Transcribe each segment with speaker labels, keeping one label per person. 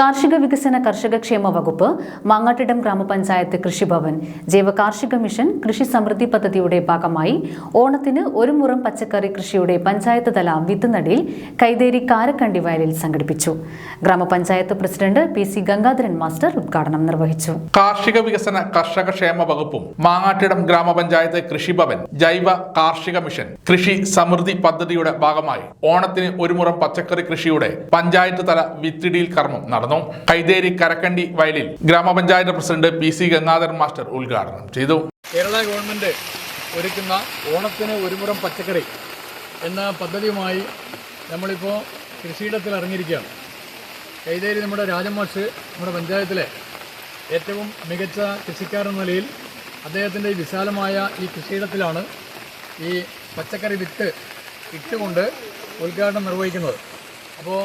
Speaker 1: കാർഷിക വികസന കർഷക ക്ഷേമ വകുപ്പ് മാങ്ങാട്ടിടം ഗ്രാമപഞ്ചായത്ത് കൃഷിഭവൻ ജൈവ കാർഷിക മിഷൻ കൃഷി സമൃദ്ധി പദ്ധതിയുടെ ഭാഗമായി ഓണത്തിന് ഒരു മുറം പച്ചക്കറി കൃഷിയുടെ പഞ്ചായത്ത് തല വിത്ത് നടിയിൽ കൈതേരി കാരക്കണ്ടി വയലിൽ സംഘടിപ്പിച്ചു. Grama panchayat president P C Gangadharan master ഉദ്ഘാടനം നിർവഹിച്ചു.
Speaker 2: കാർഷിക വികസന കർഷക ക്ഷേമ വകുപ്പും മാങ്ങാട്ടിടം ഗ്രാമപഞ്ചായത്ത് കൃഷിഭവൻ ജൈവ കാർഷിക മിഷൻ കൃഷി സമൃദ്ധി പദ്ധതിയുടെ ഭാഗമായി ഓണത്തിന് ഒരു മുറം പച്ചക്കറി കൃഷിയുടെ പഞ്ചായത്ത് തല വിത്തിടിയിൽ കർമ്മം നടന്നു. കൈതേരി കരക്കണ്ടി വയലിൽ grama panchayat president P C Gangadharan master ഉദ്ഘാടനം ചെയ്തു.
Speaker 3: കേരള ഗവൺമെന്റ് ഒരുക്കുന്ന ഓണത്തിന് ഒരു മുറം പച്ചക്കറി എന്ന പദ്ധതിയുമായി നമ്മളിപ്പോൾ കൃഷിയിടത്തിൽ ഇറങ്ങിയിരിക്കുകയാണ്. കൈതേരി നമ്മുടെ രാജമാഷ് നമ്മുടെ പഞ്ചായത്തിലെ ഏറ്റവും മികച്ച കൃഷിക്കാരെന്ന നിലയിൽ അദ്ദേഹത്തിന്റെ വിശാലമായ ഈ കൃഷിയിടത്തിലാണ് ഈ പച്ചക്കറി വിത്ത് ഇട്ടുകൊണ്ട് ഉദ്ഘാടനം നിർവഹിക്കുന്നത്. അപ്പോൾ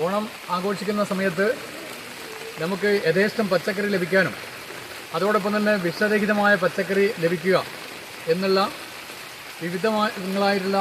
Speaker 3: ഓണം ആഘോഷിക്കുന്ന സമയത്ത് നമുക്ക് യഥേഷ്ടം പച്ചക്കറി ലഭിക്കാനും അതോടൊപ്പം തന്നെ വിഷരഹിതമായ പച്ചക്കറി ലഭിക്കുക എന്നുള്ള വിവിധങ്ങളായിട്ടുള്ള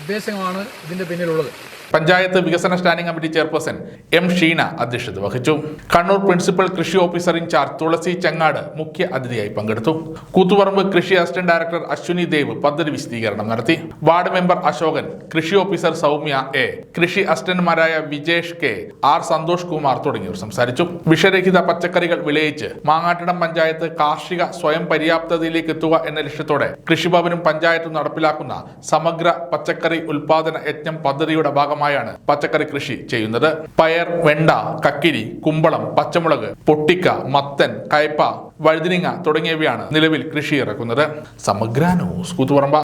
Speaker 3: ഉദ്ദേശങ്ങളാണ് ഇതിന്റെ പിന്നിലുള്ളത്.
Speaker 2: പഞ്ചായത്ത് വികസന standing committee chairperson M Sheena അധ്യക്ഷത വഹിച്ചു. കണ്ണൂർ പ്രിൻസിപ്പൽ കൃഷി officer in charge Thulasi Changad മുഖ്യ അതിഥിയായി പങ്കെടുത്തു. കൂത്തുപറമ്പ് കൃഷി അസിസ്റ്റന്റ് ഡയറക്ടർ അശ്വിനി ദേവ് പദ്ധതി വിശദീകരണം നടത്തി. വാർഡ് മെമ്പർ അശോകൻ കൃഷി ഓഫീസർ സൗമ്യ എ കൃഷി അസിസ്റ്റന്റുമാരായ വിജേഷ് കെ ആർ സന്തോഷ് കുമാർ തുടങ്ങിയവർ സംസാരിച്ചു. വിഷരഹിത പച്ചക്കറികൾ വിളയിച്ച് മാങ്ങാട്ടിടം പഞ്ചായത്ത് കാർഷിക സ്വയം പര്യാപ്തതയിലേക്ക് എത്തുക എന്ന ലക്ഷ്യത്തോടെ കൃഷിഭവനും പഞ്ചായത്തും നടപ്പിലാക്കുന്ന സമഗ്ര പച്ചക്കറി ഉൽപാദന യജ്ഞം പദ്ധതിയുടെ ഭാഗമായാണ് പച്ചക്കറി കൃഷി ചെയ്യുന്നത്. പയർ വെണ്ട കക്കിരി കുമ്പളം പച്ചമുളക് പൊട്ടിക്ക മത്തൻ കയ്പ വഴുതിനിങ്ങ തുടങ്ങിയവയാണ് നിലവിൽ കൃഷി ഇറക്കുന്നത് സമഗ്ര ന്യൂസ് കൂത്തുപറമ്പ.